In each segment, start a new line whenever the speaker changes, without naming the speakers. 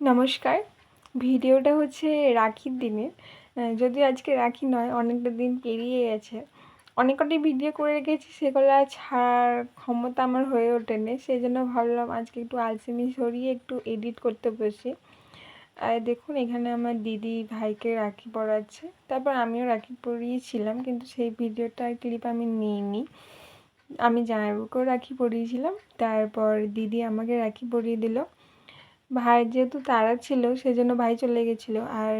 নমস্কার। ভিডিওটা হচ্ছে রাখির দিনের আহ, যদিও আজকে রাখি নয় অনেকটা দিন পেরিয়ে গেছে। অনেক কটাই ভিডিও করে রেখেছি সেগুলো ছাড়ার ক্ষমতা আমার হয়ে ওঠেনি। সেই জন্য ভাবলাম আজকে একটু আলসেমি সরিয়ে একটু এডিট করতে বসি। আর দেখুন এখানে আমার দিদি ভাইকে রাখি পরাচ্ছে। তারপর আমিও রাখি পরিয়েছিলাম কিন্তু সেই ভিডিওটার ক্লিপ আমি নিইনি। আমি জামাইবাবুকেও রাখি পরিয়েছিলাম তারপর দিদি আমাকে রাখি পরিয়ে দিল। ভাইয়ের যেহেতু তারা ছিল, সেজন্য ভাই চলে গেছিল। আর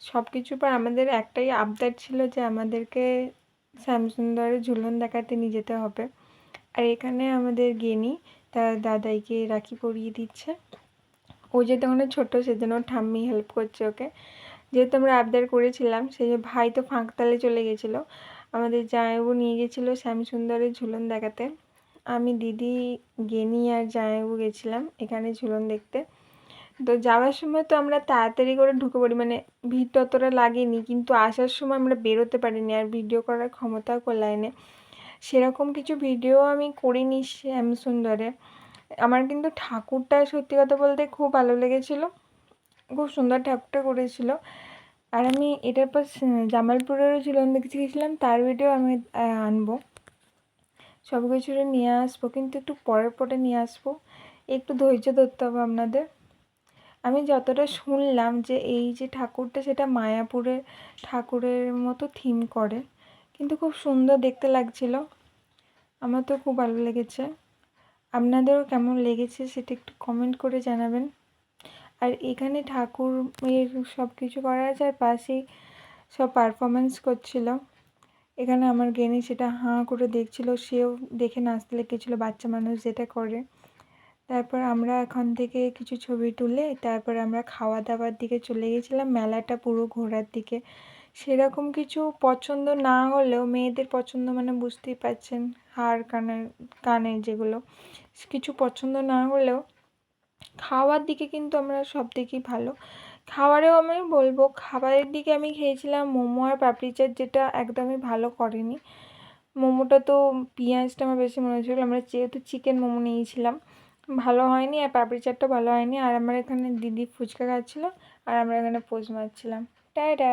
সব কিছুর পর আমাদের একটাই আবদার ছিল যে আমাদেরকে শ্যামসুন্দরের ঝুলন দেখাতে নিয়ে যেতে হবে। আর এখানে আমাদের গেনি তার দাদাইকে রাখি পরিয়ে দিচ্ছে। ও যেহেতু ওখানে ছোটো, সেজন্য ঠাম্মি হেল্প করছে ওকে। যেহেতু আমরা আবদার করেছিলাম, সেই ভাই তো ফাঁকতালে চলে গেছিল। আমাদের জামাইবাবু নিয়ে গেছিল শ্যামসুন্দরের ঝুলন দেখাতে। আমি দিদি গেনি আর জামাইবাবু গেছিলাম এখানে ঝুলন দেখতে। তো যাওয়ার সময় তো আমরা তাড়াতাড়ি করে ঢুকে পড়ি মানে ভিড় ততটা লাগেনি, কিন্তু আসার সময় আমরা বেরোতে পারিনি আর ভিডিও করার ক্ষমতাও কোলায়নি সেরকম কিছু ভিডিও আমি করিনি শ্যাম সুন্দরে আমার কিন্তু ঠাকুরটা সত্যি কথা বলতে খুব ভালো লেগেছিলো, খুব সুন্দর ঠাকুরটা করেছিল। আর আমি এটার পর জামালপুরেরও ঝুলন দেখতে গেছিলাম, তার ভিডিও আমি আনব। সব কিছুরে নিয়ে আসব, কিন্তু একটু পরের পরে নিয়ে আসব। একটু ধৈর্য ধরতে হবে আপনাদের। আমি যতটা শুনলাম যে এই যে ঠাকুরটা সেটা মায়াপুরের ঠাকুরের মতো থিম করে, কিন্তু খুব সুন্দর দেখতে লাগছিল। আমার তো খুব ভালো লেগেছে। আপনাদেরও কেমন লেগেছে সেটা একটু কমেন্ট করে জানাবেন। আর এখানে ঠাকুরের সব কিছু করা আছে আর পাশেই সব পারফরমেন্স করছিল। এখানে আমার গেনি সেটা হাঁ করে দেখছিল, সেও দেখে নাচতে লেগেছিল, বাচ্চা মানুষ যেটা করে। তারপর আমরা এখান থেকে কিছু ছবি তুলে তারপর আমরা খাওয়া দাওয়ার দিকে চলে গেছিলাম, মেলাটা পুরো ঘোরার দিকে। সেরকম কিছু পছন্দ না হলেও মেয়েদের পছন্দ মানে বুঝতেই পারছেন, হার, কানের কানের যেগুলো। কিছু পছন্দ না হলেও খাওয়ার দিকে কিন্তু আমরা সব দিকেই ভালো। খাবারেও আমি বলব, খাবারের দিকে আমি খেয়েছিলাম মোমো আর পাপড়ি চাট যেটা একদমই ভালো করেনি। মোমোটা তো পেঁয়াজটা আমার বেশি মনে হচ্ছিল, আমরা যেহেতু চিকেন মোমো নিয়েছিলাম। ভালো হয়নি আর পাপড়ি চাটটা ভালো হয়নি। আর আমার এখানে দিদি ফুচকা খাচ্ছিলো, আর আমরা এখানে পোজ মারছিলাম। টাটা!